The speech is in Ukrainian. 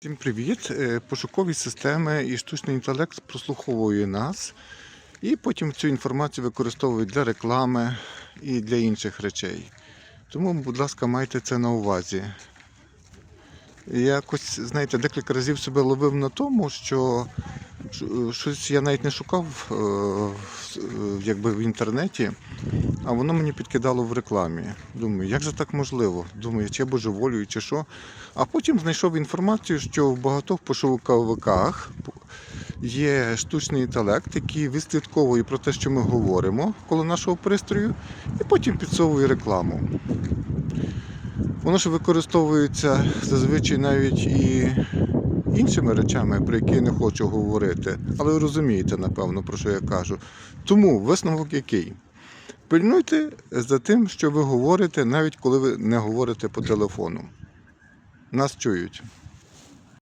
Всім привіт! Е, Пошукові системи і штучний інтелект прослуховує нас і потім цю інформацію використовують для реклами і для інших речей. Тому, будь ласка, майте це на увазі. Якось, знаєте, декілька разів себе ловив на тому, що щось я навіть не шукав е, е, якби в інтернеті, а воно мені підкидало в рекламі. Думаю, як же так можливо? Думаю, чи я божеволюю, чи що. А потім знайшов інформацію, що в багатьох пошуковиках є штучний інтелект, який відслідковує про те, що ми говоримо коло нашого пристрою, і потім підсовує рекламу. Воно ж використовується зазвичай навіть і іншими речами, про які я не хочу говорити. Але ви розумієте, напевно, про що я кажу. Тому висновок який? Пильнуйте за тим, що ви говорите, навіть коли ви не говорите по телефону. Нас чують.